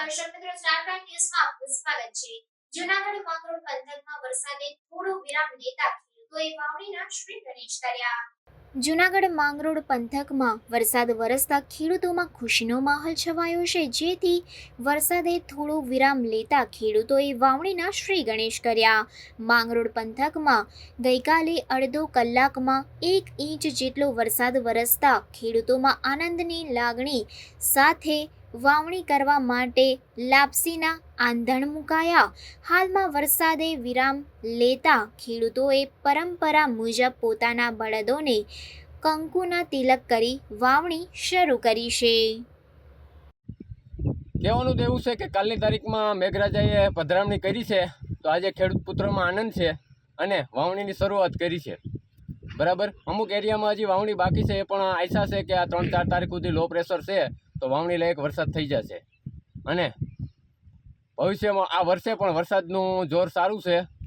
દર્શક મિત્રો star prime ન્યૂઝમાં આપનું સ્વાગત છે જૂનાગઢ માંગરોળ પંથકમાં વરસાદે થોડો વિરામ લેતા ખેડૂતોએ વાવણીના શ્રી ગણેશ કર્યા. જૂનાગઢ માંગરોળ પંથકમાં વરસાદ વરસતા ખેડૂતોમાં ખુશીનો માહોલ છવાયો છે. જેથી વરસાદે થોડો વિરામ લેતા ખેડૂતોએ વાવણીના શ્રી ગણેશ કર્યા. માંગરોળ પંથકમાં ગઈકાલે અડધો કલાકમાં એક ઇંચ જેટલો વરસાદ વરસતા ખેડૂતોમાં આનંદની લાગણી સાથે વાવણી કરવા માટે લાપસીના આંધણ મુકાયા. હાલમાં વરસાદે વિરામ લેતા ખેડૂતોએ પરંપરા મુજબ પોતાના બળદોને કંકુના તિલક કરી વાવણી શરૂ કરી છે. કહેવાનું તો એવું છે કે કાલની તારીખમાં મેઘરાજાએ પધરામણી કરી છે, તો આજે ખેડૂત પુત્રોમાં આનંદ છે અને વાવણીની શરૂઆત કરી છે. બરાબર? અમુક એરિયામાં હજી વાવણી બાકી છે એ પણ આશા છે કે આ ત્રણ ચાર તારીખ સુધી લો પ્રેશર છે તો વાવણી લાયક વરસાદ થઈ જશે. અને ભવિષ્યમાં આ વર્ષે પણ વરસાદનું જોર સારું છે.